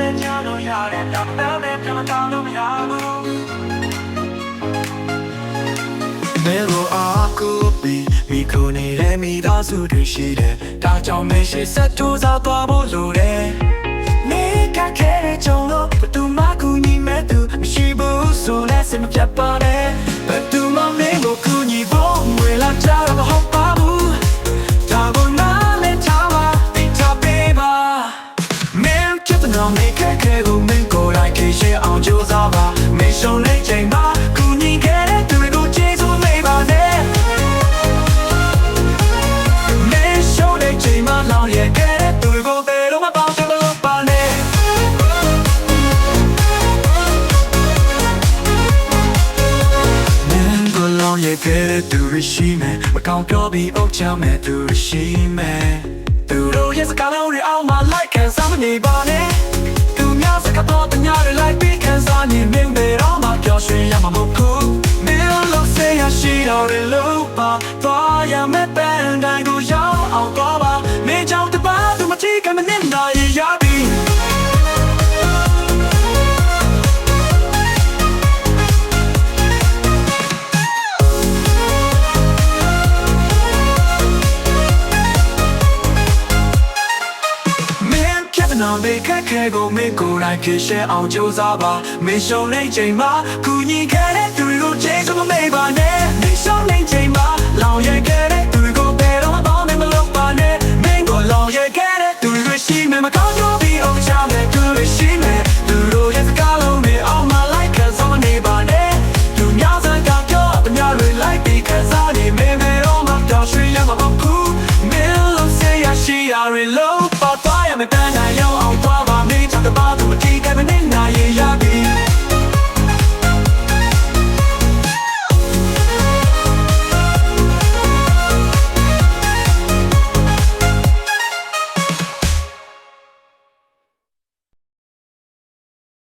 လည်းကြောက်လို့ရတယ်တော့တော့လည်းပြန်မတောင်းလို့မရဘူးမေလိုအခုပြီးမိခုနေတဲ့မိသားစုတွေရှိတယ်ဒါကြောင့်မရှိဆက်တူစားသွားဖို့လိုတယ်နေကခဲတဲ့ကြောင့်လို့ လောင်နေခဲ့ခဲ့ကိုမင်းကိုယ်တိုင်ခေရှင်းအောင်ကြိုးစားပါမင်းရှုံးနေချိန်မှာကူညီခဲ့တဲ့သူတွေကိုကျေးဇူးလေးပါနဲ့မင်းရှုံးနေချိန်မှာလောင်ရခဲ့တဲ့သူတွေကိုဘယ်လိုမှပေါင်းစပ်လို့ပါနဲ့မင်းကိုယ်လောင်ရခဲ့တဲ့သူတွေရှိမယ်မကောင်းပြောပြီးအုပ်ချမဲ့သူတွေရှိမယ် Through the years, I got only all my life, cause I'm a neighbor. မြင်မြင်ပေတော့မှပျော်ရွှင်ရမှာမဟုတ်ဘူး နာမေခက်ခဲကိုမေကိုယ်တိုင်ဖြေရှင်းအောင်ကြိုးစားပါမေရှုံနေချိန်မှာကူညီခဲ့တဲ့သူတွေကိုကျေးဇူးမမေ့ပါနဲ့မေရှုံနေချိန်မှာလောင်ရခဲ့တဲ့သူတွေကိုဘယ်တော့မှပေါင်းမလုပ်ပါနဲ့မင်းကိုလောင်ရခဲ့တဲ့သူတွေရှိမှမကောင်းတော့ပြီးအောင်ချမယ်သူတွေရှိမှသူတို့ရဲ့စကားလုံးတွေအောင်မလိုက်ခံစားနေပါနဲ့သူများစကားပြောအများတွေလိုက်ပြီးခံစားနေမယ်ဘယ်တော့မှတော့ရွှေရမှာမဟုတ်ဘူးမင်းလို့ say I she are in love